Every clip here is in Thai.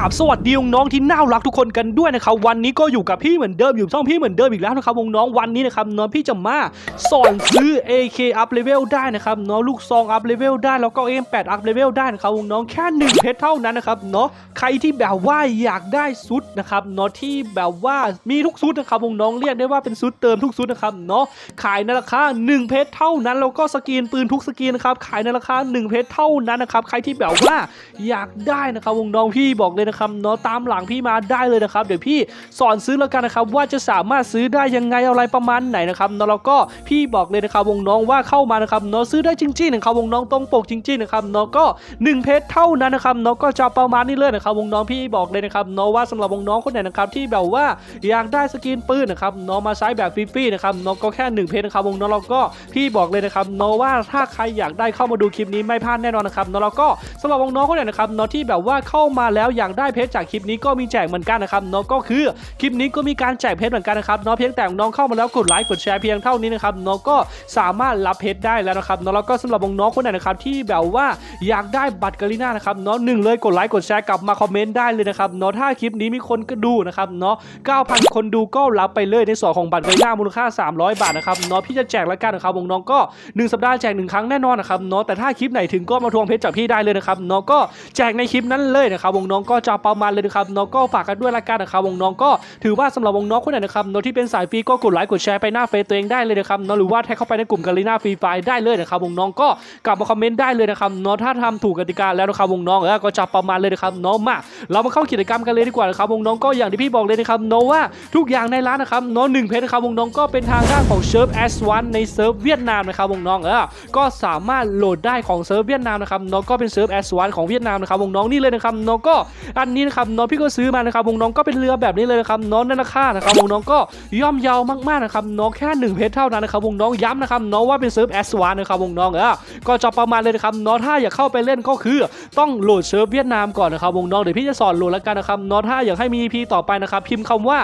ราบสวัสดีน้องที่น่ารักทุกคนกันด้วยนะครับวันนี้ก็อยู่กับพี่เหมือนเดิมอยู่ช่องพี่เหมือนเดิมอีกแล้วนะครับวงน้องวันนี้นะครับน้องพี่จะมาสอนซื้อ AK up level ได้นะครับน้องลูกซอง up level ได้แล้วก็ M8 up level ได้นะครับวงน้องแค่หนึ่งเพชรเท่านั้นนะครับเนาะใครที่แบบว่าอยากได้ซุดนะครับเนาะที่แบบว่ามีทุกซุดนะครับวงน้องเรียกได้ว่าเป็นซุดเติมทุกซุดนะครับเนาะขายในราคา1เพชรเท่านั้นแล้วก็สกรีนปืนทุกสกรีนนะครับขายในราคา1เพชรเท่านั้นนะครับใครที่แบบว่าอยากได้นะครับวงน้องพี่บอกเลยนะครับเนาะตามหลังพี่มาได้เลยนะครับเดี๋ยวพี่สอนซื้อแล้วกันนะครับว่าจะสามารถซื้อได้ยังไงอะไรประมาณไหนนะครับเนาะแล้วก็พี่บอกเลยนะครับวงน้องว่าเข้ามานะครับเนาะซื้อได้จริงๆนะครับวงน้องตรงปกจริงๆนะครับเนาะก็ 1 เพชรเท่านั้นนะครับเนาะก็จะประมาณนี้เลยนะครับวงน้องพี่บอกเลยนะครับเนาะว่าสำหรับวงน้องคนไหนนะครับที่แบบว่าอยากได้สกินปืนนะครับเนาะมาใช้แบบฟรีๆนะครับเนาะก็แค่ 1 เพชรนะครับวงน้องเราก็พี่บอกเลยนะครับเนาะว่าถ้าใครอยากได้เข้ามาดูคลิปนี้ไม่พลาดแน่นอนนะครับเนาะแล้วก็สำหรับวงน้องคนไหนนะครับเนาะที่แบบว่าเข้ามาแล้วอยากได้เพชรจากคลิปนี้ก็มีแจกเหมือนกันนะครับเนาะก็คือคลิปนี้ก็มีการแจกเพชรเหมือนกันนะครับเนาะเพียงแต่น้องเข้ามาแล้วกดไลค์กดแชร์เพียงเท่านี้นะครับเนาะก็สามารถรับเพชรได้แล้วนะครับเนาะแล้วก็สำหรับวงน้องคนไหนนะครับที่แบบว่าอยากได้บัตรกาลิน่านะครับเนาะหนึ่งเลยกดไลค์กดแชร์กลับมาคอมเมนต์ได้เลยนะครับเนาะถ้าคลิปนี้มีคนก็ดูนะครับเนาะ9,000 คนดูก็รับไปเลยในส่วนของบัตรกาลิน่ามูลค่า 300 บาทนะครับเนาะพี่จะแจกแล้วกันนะครับวงน้องก็ 1 สัปดาห์แจกหนึ่งครั้งแน่นอนนะครับเนาะแต่ถ้าคลิปไหนถึงก็มาทวงเพชรจากพี่ได้เลยนะครับเนาะก็แจกในคลิปนั้นเลยนะครับวงน้องก็จะประมาณเลยนะครับเนาะก็ฝากกันด้วยละกันนะครับวงน้องก็ถือว่าสำหรับวงน้องคนไหนนะครับเนาะที่เป็นสายฟรีก็กดไลค์กดแชร์ไปหน้าเฟซตัวเองได้เลยนะครับเนาะหรือว่าแท็กเข้าไปในกลุ่มกาลิน่าฟรีไฟได้เลยนะครับวงน้องก็กลับมาคอมเมนต์ได้เลยนะครับเนาะถ้าทำถูกกติกาแล้วนะครับวงน้องเออก็จะประมาณเลยนะครับเนาะมาเรามาเข้ากิจกรรมกันเลยดีกว่านะครับวงน้องก็อย่างที่พี่บอกเลยนะครับเนาะว่าทุกอย่างในร้านนะครับเนาะหนึ่งเพจนะครับวงน้องก็เป็นทางด้านของเซิร์ฟ S1 ในเซิร์ฟเวียดนามนะครับวงน้องเออก็สามารถโหลดได้ของเซิร์ฟเวียดนามนะครับเนาะก็เป็นเซิร์ฟ S1 ของเวียดนามนะครับวงน้องนี่เลยนะครับเนาะก็อันนี้นะครับเนาะพี่ก็ซื้อมานะครับวงน้องก็เป็นเรือแบบนี้เลยนะครับเนาะนั่นราคานะครับวงน้องก็ย่อมเยาวมากๆนะครับเนาะแค่หนึ่งเพจเท่านั้นนะครับวงน้องย้ำนะครับเนาะว่าเป็นเซิร์ฟ S1 นนะครับวงน้องเออก็จะประมาณเลยนะครับเนาะถ้าอยากเข้าไปเล่นก็คือต้องโหลดเซิร์ฟเวียดนามก่อนนะครับวงน้องเดี๋ยวพี่จะสอนโหลดแล้วกันนะครับเนาะถ้าอยากให้มี EP ต่อไปนะครับพิมพ์คำว่า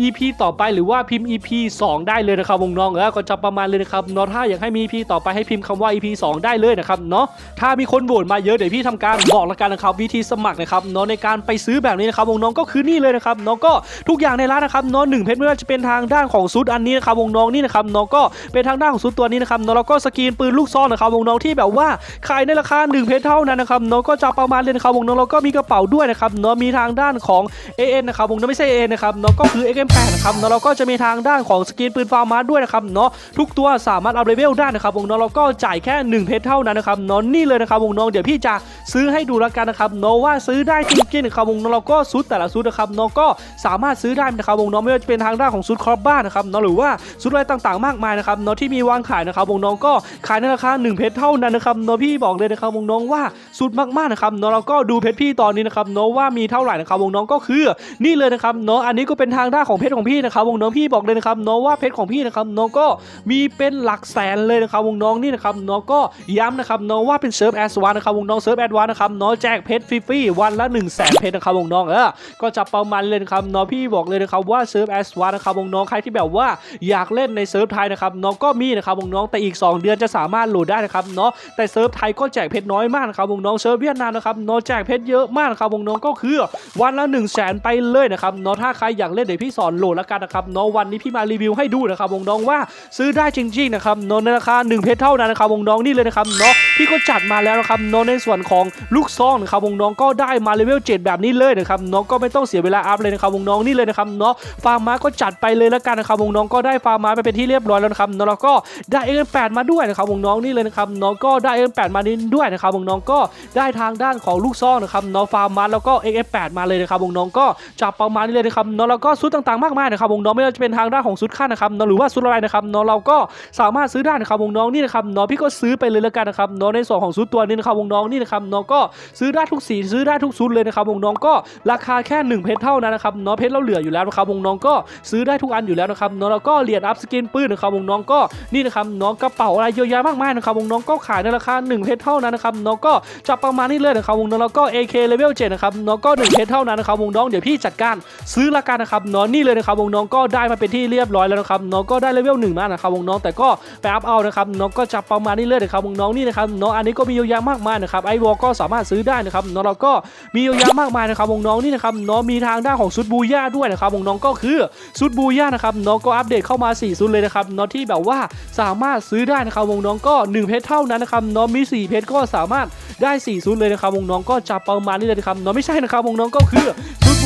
EP ต่อไปหรือว่าพิมพ์ EP 2 ได้เลยนะครับวงน้องเออก็จะประมาณเลยนะครับเนาะถ้าอยากให้มี EP ต่อไปให้พิมพ์คำว่า EP 2 ได้เลยนะครับเนาะถ้ามีคนโหวตมาเยอะเดี๋ยวพี่ทำการบอกแล้วกันนะครับวิธีสมัครนะครับเนาะในการไปซื้อแบบนี้นะครับวงน้องก็คือนี่เลยนะครับเนาะก็ทุกอย่างในร้านนะครับเนาะหนึ่งเพชรไม่ว่าจะเป็นทางด้านของซุดอันนี้นะครับวงน้องนี่นะครับเนาะก็เป็นทางด้านของซุดตัวนี้นะครับนาะแล้วก็สกรีนปืนลูกซองนะครับวงน้องที่แบบว่าขายในราคา1เพชรเท่านั้นนะครับเนาะก็จะประมาณเลยนะครับวงน้องแล้วก็มีกระเป๋าด้วยนะครับเนาะมีทางด้านของ AN นะครับวงน้องไม่ใช่ AN นะครับเนาะก็คือ XM8 นะครับนาะแล้วก็จะมีทางด้านของสกินปืนฟาร์มาด้วยนะครับเนาะทุกตัวสามารถอัพเลเวลได้นะครับวงน้องแล้วก็จ่ายแค่ 1 เพชรเท่านั้นนะครับเนาะนี่เลยนะครับวงน้องเดี๋ยวพี่จะซื้อให้ดูแล้วกันนะครับเนาะว่าซื้อได้จริงๆนะครับวงน้องแล้วก็ซุดแต่ละซุดนะครับเนาะก็สามารถซื้อได้นะครับวงน้องไม่ว่าจะเป็นทางด้านของซุดครอบบ้านนะครับเนาะหรือว่าซุดอะไรต่างๆ มากมายนะครับเนาะที่มีวางขายนะครับวงน้องก็ขายในราคา1เพชรเท่านั้นนะครับเนาะพี่บอกเลยนะครับวงน้องว่าสุดมากๆนะครับนาะแล้วก็ดูเพชรพี่ตอนนี้นะครับเนาะว่ามีเท่าไหร่นะครับวงน้องก็คือนี่เลยนะครับเนาะอันนี้ก็เป็นทางด้านของเพชรของพี่นะครับวงน้องพี่บอกเลยนะครับเนาะว่าเพชรของพี่นะครับเนาะก็มีเป็นหลักแสนเลยนะครับวงน้องนี่นะครับเนาะก็ย้ำนะครับเนาะว่าเป็นเซิร์ฟแอสวานนะครับวงน้องเซิร์ฟแอดวานนะครับเนาะแจกเพชรฟรีๆวันละ1 0 0 0 0แสนเพชรนะครับวงน้องเออก็จะประมาณเลยนะครับเนาะพี่บอกเลยนะครับว่าเซิร์ฟแอสวานนะครับวงน้องใครที่แบบว่าอยากเล่นในเซิร์ฟไทยนะครับเนาะก็มีนะครับวงน้องแต่อีก 2 เดือนจะสามารถโหลดได้นะครับเนาะแต่เซิร์ฟไทยก็แจกเพชรน้อยมากนะครับวงน้องเซิร์ฟเวียดนามนะครับเนาะแจกเพชรเยอะมากนะครับวงน้องก็คือวันละ1 0 0 0 0แสนไปเลยนะครับเนาะถ้าใครอยากเล่นเดี๋ยวพี่สอนโหลดแล้วกันนะครับเนาะวันนี้พี่มารีวิวให้ดูนะครับวงน้องว่าซื้อได้จริงๆนะครับเนาะในราคา1เพชรเท่านั้นนะครับวงน้องนี่เลยนะครับเนาะพี่ก็จัดมาแล้วนะครับเนาะในส่วนของลูกซองนะครับวงน้องก็ได้มาเลเวล7แบบนี้เลยนะครับเนาะก็ไม่ต้องเสียเวลาอัพเลยนะครับวงน้องนี่เลยนะครับเนาะฟาร์มมาก็จัดไปเลยแล้วกันนะครับวงน้องก็ได้ฟาร์มมาไปเป็นที่เรียบร้อยแล้วนะครับเนาะแล้วก็ได้เอ็นแปดมาด้วยนะครับวงน้องนี่เลยนะครับเนาะก็ได้เอ็นแปดมานี้ด้วยนะครับวงน้องก็ได้ทางด้านของลูกซองนะครับเนาะฟาร์มมาแล้วก็เอ็นแปดมาเลยนะครับวงน้องก็จับประมาณนี้เลยนะครับเนาะแล้วก็ซุดต่างๆมากมายนะครับวงน้องไม่ว่าจะเป็นทางด้านของซุดขั้นนะครับเนาะหรือว่าซุดอะไรนะครับเนาะเราก็สามารถซื้อได้นะครับวงน้องนี่นะครับเนาะพี่ก็ซื้อไปเลยแล้วกันนะครับเนาะในส่วนของซุดตัวนี้นะครับวงน้องนี่นะครับเนาะก็ซื้อได้ทุกสีซื้อได้ทุกซุดเลยนะครับวงน้องก็ราคาแค่1เพชรเท่านั้นนะครับเนาะเพชรเราเหลืออยู่แล้วนะครับวงน้องก็ซื้อได้ทุกอันอยู่แล้วนะครับเนาะแล้วก็เหรียญอัพสกินปืนนะครับวงน้องก็นี่นะครับเนาะกระเป๋าอะไรเยอะแยะมากมายนะครับวงน้องก็ขายในราคา1เพชรเท่านั้นนะครับเนาะก็จะประมาณนี้เลยนะครับวงน้องแล้วก็ AK level 7นะครับเนาะก็1เพชรเท่านั้นนะครับวงน้องเดี๋ยวพี่จัดการซื้อละกันนะครับเนาะนี่เลยนะครับวงน้องก็ได้มาเป็นที่เรียบร้อยแล้วนะครับเนาะก็ได้เลเวล1มานะครับวงน้องแต่ก็ไปอัพเอานะครับเนาะก็จะประมาณนี้เลยนะครับวงน้องนี่นะครับเนาะอันนี้ก็มีเยอะแยะมากมายนะครับไอวอลก็สามารถซื้อได้นะครับเนาะเราก็มีเยอะแยะมากมายนะครับวงน้องนี่นะครับน้องมีทางด้านของชุดบูย่าด้วยนะครับวงน้องก็คือชุดบูย่านะครับน้องก็อัปเดตเข้ามา 4 ชุดเลยนะครับน้องที่แบบว่าสามารถซื้อได้นะครับวงน้องก็ 1 เพชรเท่านั้นนะครับน้องมี 4 เพชรก็สามารถได้4ชุดเลยนะครับวงน้องก็จะประมาณนี้เลยนะครับน้องไม่ใช่นะครับวงน้องก็คือ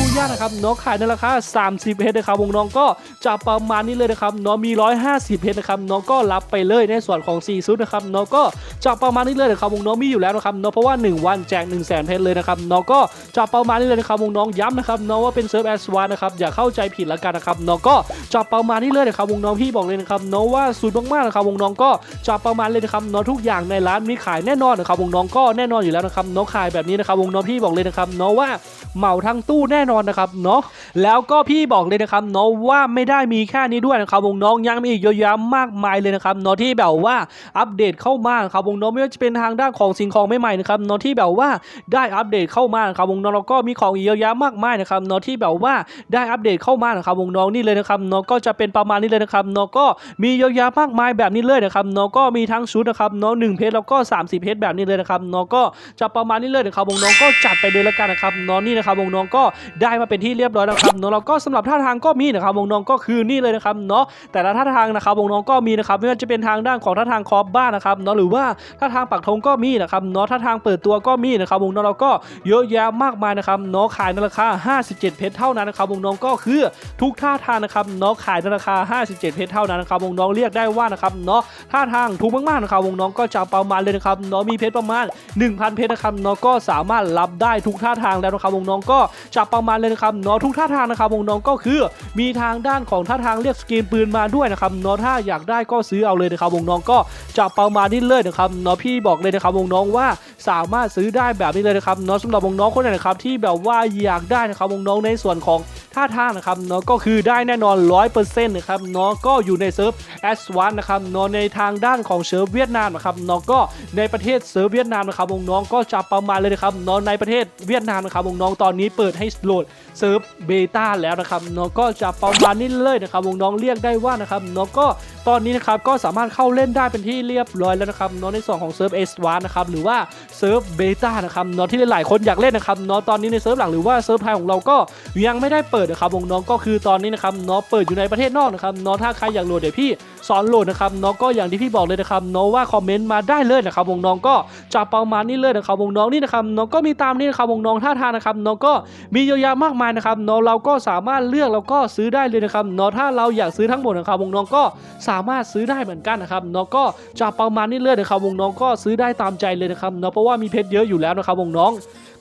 ดูย่านะครับน้องขายในราคา 30เพชรนะครับวงน้องก็จะประมาณนี้เลยนะครับน้องมี 150เพชรนะครับน้องก็รับไปเลยในส่วนของ4ชุดนะครับน้องก็จะประมาณนี้เลยนะครับวงน้องมีอยู่แล้วนะครับน้องเพราะว่า 1 วันแจก1 0 0 0 0แสนเพชรเลยนะครับน้องก็จะประมาณนี้เลยนะครับวงน้องย้ำนะครับน้องว่าเป็นเซิร์ฟแอสวานนะครับอย่าเข้าใจผิดละกันนะครับน้องก็จะประมาณนี้เลยนะครับวงน้องพี่บอกเลยนะครับน้องว่าสุดมากๆนะครับวงน้องก็จะประมาณเลยนะครับน้องทุกอย่างในร้านมีขายแน่นอนนะครับวงน้องก็แน่นอนอยู่แล้วนะครับน้องขายแบบนี้นะครับวงน้องพี่บอกเลยนะครับน้องว่าเหมาทั้งตู้แน่นนอนนะครับเนาะแล้วก็พี่บอกเลยนะครับน้องว่าไม่ได้มีแค่นี้ด้วยนะครับวงน้องยังมีอีกเยอะแยะมากมายเลยนะครับน้องที่แบบว่าอัปเดตเข้ามาครับวงน้องไม่ว่าจะเป็นทางด้านของสิ่งของใหม่ๆนะครับน้องที่แบบว่าได้อัปเดตเข้ามาครับวงน้องเราก็มีของอีกเยอะแยะมากมายนะครับน้องที่แบบว่าได้อัปเดตเข้ามานะครับวงน้องนี่เลยนะครับน้องก็จะเป็นประมาณนี้เลยนะครับน้องก็มีเยอะแยะมากมายแบบนี้เลยนะครับน้องก็มีทั้งชุดนะครับน้องหนึ่งเพชรแล้วก็ 30 เพชรแบบนี้เลยนะครับน้องก็จะประมาณนี้เลยนะครับวงน้องก็จัดไปเลยแล้วกันนะครับน้องนี่นะครับวงน้องก็ได้มาเป็นที่เรียบร้อยนะครับน้องเราก็สำหรับท่าทางก็มีนะครับวงน้องก็คือนี่เลยนะครับเนาะแต่ละท่าทางนะครับวงน้องก็มีนะครับไม่ว่าจะเป็นทางด้านของท่าทางคอปบ้านนะครับเนาะหรือว่าท่าทางปักธงก็มีนะครับเนาะท่าทางเปิดตัวก็มีนะครับวงน้องเราก็เยอะแยะมากมายนะครับเนาะขายในราคา 57 เพชรเท่านั้นนะครับวงน้องก็คือทุกท่าทางนะครับเนาะขายในราคา 57 เพชรเท่านั้นนะครับวงน้องเรียกได้ว่านะครับเนาะท่าทางถูกมากๆนะครับวงน้องก็จะประมาณเลยนะครับเนาะมีเพชรประมาณ 1,000 เพชรนะครับเนาะก็สามารถรับได้ทุกท่าทางแล้วนะครับวงน้องก็จะประมาเลยนะครับเนาะทุกท่าทางนะครับวงน้องก็คือ มีทางด้านของท่าทางเรียกสกรีนปืนมาด้วยนะครับเนาะถ้าอยากได้ก็ซื้อเอาเลยนะครับวงน้องก็จะประมาณนี้เลยนะครับเนาะพี่บอกเลยนะครับวงน้องว่าสามารถซื้อได้แบบนี้เลยนะครับเนาะสำหรับวงน้องคนไหนนะครับที่แบบว่าอยากได้นะครับวงน้องในส่วนของ ท่าทางนะครับเนาะก็คือได้แน่นอน 100%นะครับเนาะก็อยู่ในเซิร์ฟแอสวันนะครับเนาะในทางด้านของเซิร์ฟเวียดนามนะครับเนาะก็ในประเทศเซิร์ฟเวียดนามนะครับวงน้องก็จะประมาณเลยนะครับเนาะในประเทศเวียดนามนะครับวงน้องตอนนี้เปิดให้โหลดเซิร์ฟเบต้าแล้วนะครับเนาะก็จะประมาณนี้เลยนะครับวงน้องเรียกได้ว่านะครับเนาะก็ตอนนี้นะครับก็สามารถเข้าเล่นได้เป็นที่เรียบร้อยแล้วนะครับเนาะในส่วนของเซิร์ฟเอสวานนะครับหรือว่าเซิร์ฟเบต้านะครับเนาะที่หลายๆคนอยากเล่นนะครับเนาะตอนนี้ในเซิร์ฟหลักหรือว่าเซิร์ฟไทยของเราก็ยังไม่ได้เปิดนะครับวงน้องก็คือตอนนี้นะครับเนาะเปิดอยู่ในประเทศนอกนะครับเนาะถ้าใครอยากโหลดเดี๋ยวพี่สอนโหลดนะครับเนาะก็อย่างที่พี่บอกเลยนะครับเนาะว่าคอมเมนต์มาได้เลยนะครับวงน้องก็จะประมาณนี้เลยนะครับวงน้องนี่นะครับเนาะก็มีตามนี้นะครับวงน้องท่าทางนะครับเนาะก็มีเยอะแยะมากมายนะครับเนาะเราก็สามารถเลือกแล้วก็ซื้อได้เลยนะครับเนาะถ้าเราอยากซื้อทั้งหมดนะครับวงน้องก็สามารถซื้อได้เหมือนกันนะครับเนาะก็จะประมาณนี้เลยนะครับวงน้องก็ซื้อได้ตามใจเลยนะครับเนาะเพราะว่ามีเพชรเยอะอยู่แล้วนะครับวงน้อง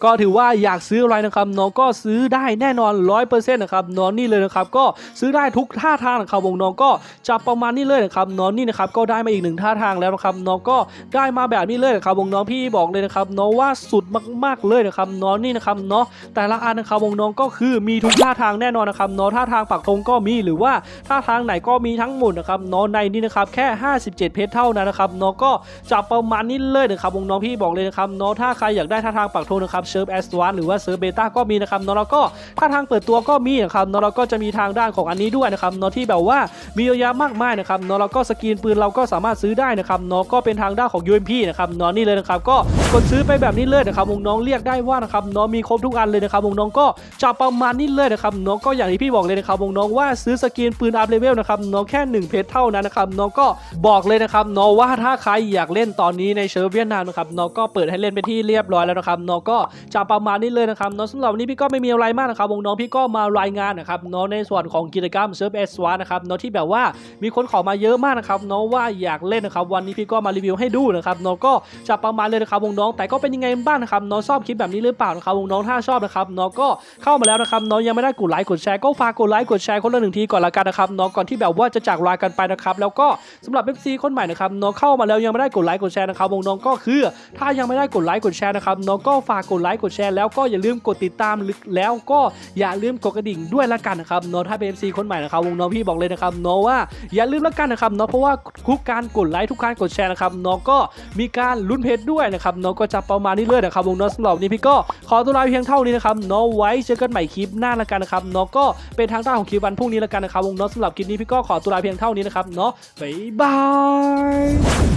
ก็ถือว่าอยากซื้ออะไรนะครับน้องก็ซื้อได้แน่นอน 100%นะครับน้องนี่เลยนะครับก็ซื้อได้ทุกท่าทางนะครับวงน้องก็จะประมาณนี้เลยนะครับน้องนี่นะครับก็ได้มาอีกหนึ่งท่าทางแล้วนะครับน้องก็ได้มาแบบนี้เลยนะครับวงน้องพี่บอกเลยนะครับน้องว่าสุดมากๆเลยนะครับน้องนี่นะครับเนาะแต่ละอันนะครับวงน้องก็คือมีทุกท่าทางแน่นอนนะครับน้องท่าทางปักธงก็มีหรือว่าท่าทางไหนก็มีทั้งหมดนะครับน้องในนี่นะครับแค่ 57 เพชรเท่านั้นนะครับน้องก็จะประมาณนี้เลยนะครับวงน้องพี่บอกเลยนะครับน้องถ้าใครอยากได้ท่าทางปักธงนะครับเซิร์ฟแอสวานหรือว่าเซิร์ฟเบต้าก็มีนะครับเนาะแล้วก็ถ้าทางเปิดตัวก็มีนะครับเนาะแล้วก็จะมีทางด้านของอันนี้ด้วยนะครับเนาะที่แบบว่ามีเยอะแยะมากมายนะครับเนาะแล้วก็สกรีนปืนเราก็สามารถซื้อได้นะครับเนาะก็เป็นทางด้านของ UMP นะครับเนาะนี่เลยนะครับก็กดซื้อไปแบบนี้เลยนะครับวงน้องเรียกได้ว่านะครับเนาะมีครบทุกอันเลยนะครับวงน้องก็จะประมาณนี้เลยนะครับเนาะก็อย่างที่พี่บอกเลยนะครับวงน้องว่าซื้อสกรีนปืนอัพเลเวลนะครับเนาะแค่1เพชรเท่านั้นนะครับเนาะก็บอกเลยนะครับเนาะว่าถ้าใครอยากเล่นตอนนี้ในเซิร์ฟเวียดนามนะครับเนาะก็เปิดให้เล่นเป็นที่เรียบร้อยแล้วนะครับเนาะก็จะประมาณนี้เลยนะครับเนาะสำหรับวันนี้พี่ก็ไม่มีอะไรมากนะครับวงน้องพี่ก็มารายงานนะครับเนาะในส่วนของกิจกรรมเซิร์ฟเอสวานะครับเนาะที่แบบว่ามีคนขอมาเยอะมากนะครับเนาะว่าอยากเล่นนะครับวันนี้พี่ก็มารีวิวให้ดูนะครับเนาะก็จะประมาณเลยนะครับวงน้องแต่ก็เป็นยังไงบ้างนะครับเนาะชอบคลิปแบบนี้หรือเปล่านะครับวงน้องถ้าชอบนะครับเนาะก็เข้ามาแล้วนะครับเนาะยังไม่ได้กดไลค์กดแชร์ก็ฝากกดไลค์กดแชร์คนละหนึ่งทีก่อนละกันนะครับเนาะก่อนที่แบบว่าจะจากลากันไปนะครับแล้วก็สำหรับ FC คนใหม่นะครับเนาะเข้ามาแล้วยังไม่ได้กดไลค์กดแชร์นะครับวงน้องก็คือ ถ้ายังไม่ได้กดไลค์กดแชร์นะครับเนาะก็ฝากกดไลค์กดแชร์แล้วก็อย่าลืมกดติดตามแล้วก็อย่าลืมกดกระดิ่งด้วยละกันนะครับเนาะถ้าเป็น FC คนใหม่นะครับวงน้องพี่บอกเลยนะครับเนาะว่าอย่าลืมละกันนะครับเนาะเพราะว่าทุกการกดไลค์ทุกการกดแชร์นะครับเนาะก็มีการลุ้นเพชรด้วยนะครับเนาะก็จะประมาณนี้เลยนะครับวงน้องสำหรับนนี้พี่ก็ขอตัวลาเพียงเท่านี้นะครับเนาะไว้เจอกันใหม่คลิปหน้าละกันนะครับเนาะก็เป็นทางด้านของคลิปวันพรุ่งนี้ละกันนะครับวงน้องสำหรับคลิปนี้พี่ก็ขอตัวลาเพียงเท่านี้นะครับเนาะบ๊ายบา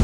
ย